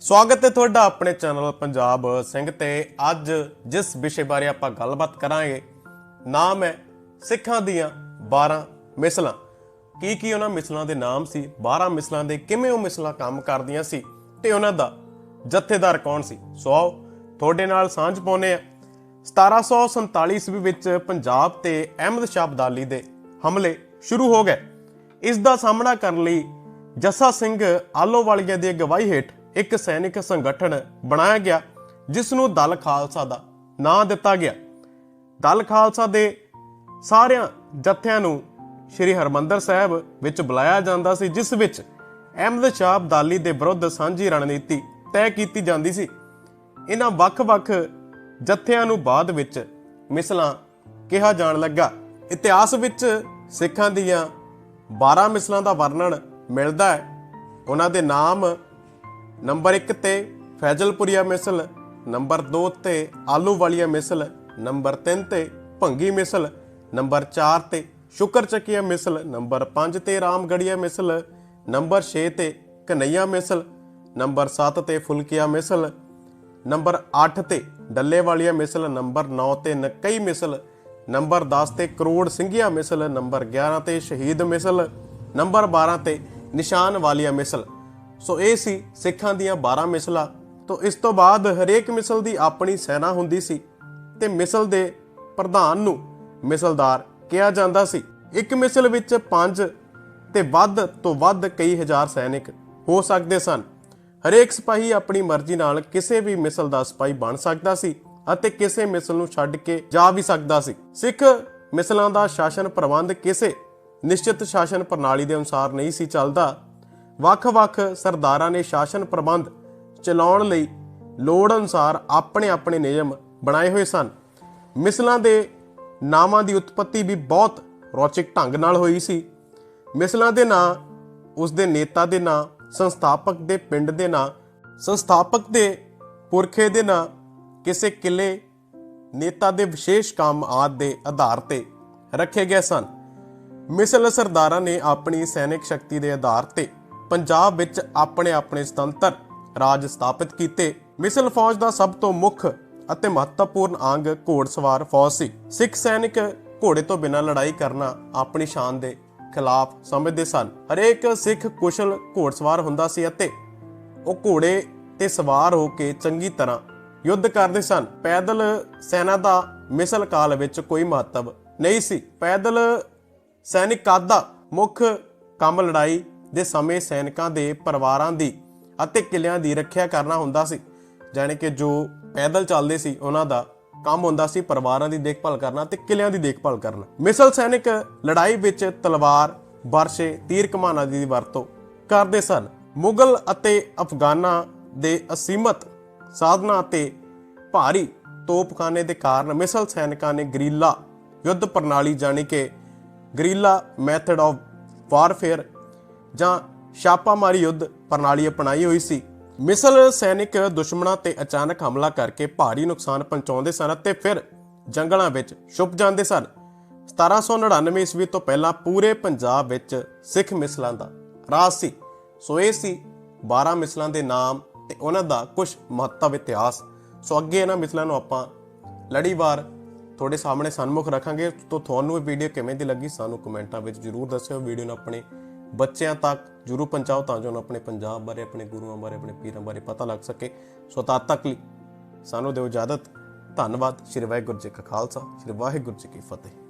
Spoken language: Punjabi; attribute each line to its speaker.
Speaker 1: ਸਵਾਗਤ ਹੈ ਤੁਹਾਡਾ ਆਪਣੇ ਚੈਨਲ ਪੰਜਾਬ ਸਿੰਘ ਤੇ। ਅੱਜ ਜਿਸ ਵਿਸ਼ੇ ਬਾਰੇ ਆਪਾਂ ਗੱਲਬਾਤ ਕਰਾਂਗੇ, ਨਾਮ ਹੈ ਸਿੱਖਾਂ ਦੀਆਂ 12 ਮਿਸਲਾਂ। ਕੀ ਕੀ ਉਹਨਾਂ ਮਿਸਲਾਂ ਦੇ ਨਾਮ ਸੀ? 12 ਮਿਸਲਾਂ ਦੇ ਕਿਵੇਂ ਉਹ ਮਿਸਲਾਂ ਕੰਮ ਕਰਦੀਆਂ ਸੀ? ਤੇ ਉਹਨਾਂ ਦਾ ਜਥੇਦਾਰ ਕੌਣ ਸੀ? ਸੋ ਆਓ ਤੁਹਾਡੇ ਨਾਲ ਸਾਂਝ ਪਾਉਨੇ ਆ 1747 ਈਸਵੀ ਵਿੱਚ ਪੰਜਾਬ ਤੇ ਅਹਿਮਦ ਸ਼ਾਹ ਅਬਦਾਲੀ ਦੇ ਹਮਲੇ ਸ਼ੁਰੂ ਹੋ ਗਏ। ਇਸ ਦਾ ਸਾਹਮਣਾ ਕਰਨ ਲਈ ਜੱਸਾ ਸਿੰਘ ਆਲੋਵਾਲੀਆ ਦੀ ਅਗਵਾਈ ਹੇਠ ਇੱਕ ਸੈਨਿਕ ਸੰਗਠਨ ਬਣਾਇਆ ਗਿਆ ਜਿਸ ਨੂੰ ਦਲ ਖਾਲਸਾ ਦਾ ਨਾਂ ਦਿੱਤਾ ਗਿਆ। ਦਲ ਖਾਲਸਾ ਦੇ ਸਾਰਿਆਂ ਜਥਿਆਂ ਨੂੰ ਸ੍ਰੀ ਹਰਮੰਦਰ ਸਾਹਿਬ ਵਿੱਚ ਬੁਲਾਇਆ ਜਾਂਦਾ ਸੀ, ਜਿਸ ਵਿੱਚ ਅਹਿਮਦ ਸ਼ਾਹ ਅਬਦਾਲੀ ਦੇ ਵਿਰੁੱਧ ਸਾਂਝੀ ਰਣਨੀਤੀ ਤੈਅ ਕੀਤੀ ਜਾਂਦੀ ਸੀ। ਇਹਨਾਂ ਵੱਖ-ਵੱਖ ਜਥਿਆਂ ਨੂੰ ਬਾਅਦ ਵਿੱਚ ਮਿਸਲਾਂ ਕਿਹਾ ਜਾਣ ਲੱਗਾ। ਇਤਿਹਾਸ ਵਿੱਚ ਸਿੱਖਾਂ ਦੀਆਂ 12 ਮਿਸਲਾਂ ਦਾ ਵਰਣਨ ਮਿਲਦਾ ਹੈ। ਉਹਨਾਂ ਦੇ ਨਾਮ ਨੰਬਰ 1 ਤੇ ਫੈਜ਼ਲਪੁਰੀਆ ਮਿਸਲ ਨੰਬਰ 2 ਤੇ ਆਲੂ ਵਾਲੀਆ ਮਿਸਲ ਨੰਬਰ 3 ਤੇ ਭੰਗੀ ਮਿਸਲ ਨੰਬਰ 4 ਤੇ ਸ਼ੁਕਰ ਮਿਸਲ ਨੰਬਰ 5 ਤੇ ਰਾਮਗੜੀਆ ਮਿਸਲ ਨੰਬਰ 6 ਤੇ ਕਨਈਆ ਮਿਸਲ ਨੰਬਰ 7 ਤੇ ਫੁਲਕੀਆ ਮਿਸਲ ਨੰਬਰ 8 ਤੇ ਡੱਲੇ ਵਾਲੀਆ ਮਿਸਲ ਨੰਬਰ 9 ਤੇ ਨਕਈ ਮਿਸਲ ਨੰਬਰ 10 ਤੇ ਕਰੋੜ ਸਿੰਘੀਆ ਮਿਸਲ ਨੰਬਰ 11 ਤੇ ਸ਼ਹੀਦ ਮਿਸਲ ਨੰਬਰ 12 ਤੇ ਨਿਸ਼ਾਨ ਵਾਲੀਆ ਮਿਸਲ ਸੋ ਇਹ ਸੀ ਸਿੱਖਾਂ ਦੀਆਂ 12 ਮਿਸਲਾਂ। ਤੋਂ ਇਸ ਤੋਂ ਬਾਅਦ ਹਰੇਕ ਮਿਸਲ ਦੀ ਆਪਣੀ ਸੈਨਾ ਹੁੰਦੀ ਸੀ ਤੇ ਮਿਸਲ ਦੇ ਪ੍ਰਧਾਨ ਨੂੰ ਮਿਸਲਦਾਰ ਕਿਹਾ ਜਾਂਦਾ ਸੀ। ਇੱਕ ਮਿਸਲ ਵਿੱਚ 5 ਤੇ ਵੱਧ ਤੋਂ ਵੱਧ ਕਈ ਹਜ਼ਾਰ ਸੈਨਿਕ ਹੋ ਸਕਦੇ ਸਨ। ਹਰੇਕ ਸਿਪਾਹੀ ਆਪਣੀ ਮਰਜ਼ੀ ਨਾਲ ਕਿਸੇ ਵੀ ਮਿਸਲ ਦਾ ਸਿਪਾਹੀ ਬਣ ਸਕਦਾ ਸੀ ਅਤੇ ਕਿਸੇ ਮਿਸਲ ਨੂੰ ਛੱਡ ਕੇ ਜਾ ਵੀ ਸਕਦਾ ਸੀ। ਸਿੱਖ ਮਿਸਲਾਂ ਦਾ ਸ਼ਾਸਨ ਪ੍ਰਬੰਧ ਕਿਸੇ ਨਿਸ਼ਚਿਤ ਸ਼ਾਸਨ ਪ੍ਰਣਾਲੀ ਦੇ ਅਨੁਸਾਰ ਨਹੀਂ ਸੀ ਚੱਲਦਾ। ਵੱਖ-ਵੱਖ ਸਰਦਾਰਾਂ ਨੇ ਸ਼ਾਸਨ ਪ੍ਰਬੰਧ ਚਲਾਉਣ ਲਈ ਲੋੜ ਅਨੁਸਾਰ ਆਪਣੇ-ਆਪਣੇ ਨਿਯਮ ਬਣਾਏ ਹੋਏ ਸਨ। ਮਿਸਲਾਂ ਦੇ ਨਾਮਾਂ ਦੀ ਉਤਪਤੀ ਵੀ ਬਹੁਤ ਰੌਚਕ ਢੰਗ ਨਾਲ ਹੋਈ ਸੀ। ਮਿਸਲਾਂ ਦੇ ਨਾਂ, ਉਸ ਦੇ ਨੇਤਾ ਦੇ ਨਾਂ, ਸੰਸਥਾਪਕ ਦੇ ਪਿੰਡ ਦੇ ਨਾਂ, ਸੰਸਥਾਪਕ ਦੇ ਪੁਰਖੇ ਦੇ ਨਾਂ, ਕਿਸੇ ਕਿਲੇ ਨੇਤਾ ਦੇ ਵਿਸ਼ੇਸ਼ ਕੰਮ ਆਦਿ ਦੇ ਆਧਾਰ ਤੇ ਰੱਖੇ ਗਏ ਸਨ। ਮਿਸਲ ਸਰਦਾਰਾਂ ਨੇ ਆਪਣੀ ਸੈਨਿਕ ਸ਼ਕਤੀ ਦੇ ਆਧਾਰ ਤੇ ਪੰਜਾਬ ਵਿੱਚ ਆਪਣੇ ਆਪਣੇ ਸੁਤੰਤਰ ਰਾਜ ਸਥਾਪਿਤ ਕੀਤੇ। ਮਿਸਲ ਫੌਜ ਦਾ ਸਭ ਤੋਂ ਮੁੱਖ ਅਤੇ ਮਹੱਤਵਪੂਰਨ ਅੰਗ ਘੋੜਸਵਾਰ ਫੌਜ ਸੀ। ਸਿੱਖ ਸੈਨਿਕ ਘੋੜੇ ਤੋਂ ਬਿਨਾਂ ਲੜਾਈ ਕਰਨਾ ਆਪਣੀ ਸ਼ਾਨ ਦੇ ਖਿਲਾਫ ਸਮਝਦੇ ਸਨ। ਹਰੇਕ ਸਿੱਖ ਕੁਸ਼ਲ ਘੋੜਸਵਾਰ ਹੁੰਦਾ ਸੀ ਅਤੇ ਉਹ ਘੋੜੇ ਤੇ ਸਵਾਰ ਹੋ ਕੇ ਚੰਗੀ ਤਰ੍ਹਾਂ ਯੁੱਧ ਕਰਦੇ ਸਨ। ਪੈਦਲ ਸੈਨਾ ਦਾ ਮਿਸਲ ਕਾਲ ਵਿੱਚ ਕੋਈ ਮਹੱਤਵ ਨਹੀਂ ਸੀ। ਪੈਦਲ ਸੈਨਿਕ ਕਾਦਾ ਮੁੱਖ ਕੰਮ ਲੜਾਈ ਦੇ ਸਮੇਂ ਸੈਨਿਕਾਂ ਦੇ ਪਰਿਵਾਰਾਂ ਦੀ ਅਤੇ ਕਿਲਿਆਂ ਦੀ ਰੱਖਿਆ ਕਰਨਾ ਹੁੰਦਾ ਸੀ। ਜਾਣੀ ਕਿ ਜੋ ਪੈਦਲ ਚੱਲਦੇ ਸੀ, ਉਹਨਾਂ ਦਾ ਕੰਮ ਹੁੰਦਾ ਸੀ ਪਰਿਵਾਰਾਂ ਦੀ ਦੇਖਭਾਲ ਕਰਨਾ ਤੇ ਕਿਲਿਆਂ ਦੀ ਦੇਖਭਾਲ ਕਰਨਾ। ਮਿਸਲ ਸੈਨਿਕ ਲੜਾਈ ਵਿੱਚ ਤਲਵਾਰ ਵਰਸ਼ੇ ਤੀਰ ਕਮਾਨ ਆਦਿ ਦੀ ਵਰਤੋਂ ਕਰਦੇ ਸਨ। ਮੁਗਲ ਅਤੇ ਅਫਗਾਨਾਂ ਦੇ ਅਸੀਮਤ ਸਾਧਨਾ ਅਤੇ ਭਾਰੀ ਤੋਪਖਾਨੇ ਦੇ ਕਾਰਨ ਮਿਸਲ ਸੈਨਿਕਾਂ ਨੇ ਗਰੀਲਾ ਯੁੱਧ ਪ੍ਰਣਾਲੀ, ਜਾਣੀ ਕਿ ਗਰੀਲਾ ਮੈਥਡ ਆਫ ਵਾਰਫੇਅਰ ਜਾਂ ਛਾਪਾਮਾਰੀ ਯੁੱਧ ਪ੍ਰਣਾਲੀ ਅਪਣਾਈ ਹੋਈ ਸੀ। ਮਿਸਲ ਸੈਨਿਕ ਦੁਸ਼ਮਣਾਂ ਤੇ ਅਚਾਨਕ ਹਮਲਾ ਕਰਕੇ ਭਾਰੀ ਨੁਕਸਾਨ ਪਹੁੰਚਾਉਂਦੇ ਸਨ ਅਤੇ ਫਿਰ ਜੰਗਲਾਂ ਵਿੱਚ ਛੁਪ ਜਾਂਦੇ ਸਨ। 1799 ਈਸਵੀ ਤੋਂ ਪਹਿਲਾਂ ਪੂਰੇ ਪੰਜਾਬ ਵਿੱਚ ਸਿੱਖ ਮਿਸਲਾਂ ਦਾ ਰਾਜ ਸੀ। ਸੋ ਇਹ ਸੀ 12 ਮਿਸਲਾਂ ਦੇ ਨਾਮ ਤੇ ਉਹਨਾਂ ਦਾ ਕੁਝ ਮਹੱਤਵ ਇਤਿਹਾਸ। ਸੋ ਅੱਗੇ ਇਹਨਾਂ ਮਿਸਲਾਂ ਨੂੰ ਆਪਾਂ ਲੜੀਵਾਰ ਤੁਹਾਡੇ ਸਾਹਮਣੇ ਸਨਮੁਖ ਰੱਖਾਂਗੇ। ਤੋਂ ਤੁਹਾਨੂੰ ਇਹ ਵੀਡੀਓ ਕਿਵੇਂ ਦੀ ਲੱਗੀ ਸਾਨੂੰ ਕਮੈਂਟਾਂ ਵਿੱਚ ਜਰੂਰ ਦੱਸਿਓ। ਵੀਡੀਓ ਨੂੰ ਆਪਣੇ ਬੱਚਿਆਂ ਤੱਕ ਜਰੂਰ ਪਹੁੰਚਾਓ ਤਾਂ ਜੋ ਉਹਨਾਂ ਆਪਣੇ ਪੰਜਾਬ ਬਾਰੇ, ਆਪਣੇ ਗੁਰੂਆਂ ਬਾਰੇ, ਆਪਣੇ ਪੀਰਾਂ ਬਾਰੇ ਪਤਾ ਲੱਗ ਸਕੇ। ਸੋ ਤਦ ਤੱਕ ਲਈ ਸਾਨੂੰ ਦਿਓ ਇਜਾਜ਼ਤ। ਧੰਨਵਾਦ। ਸ਼੍ਰੀ ਵਾਹਿਗੁਰੂ ਜੀ ਕਾ ਖਾਲਸਾ, ਸ਼੍ਰੀ ਵਾਹਿਗੁਰੂ ਜੀ ਕੀ ਫਤਿਹ।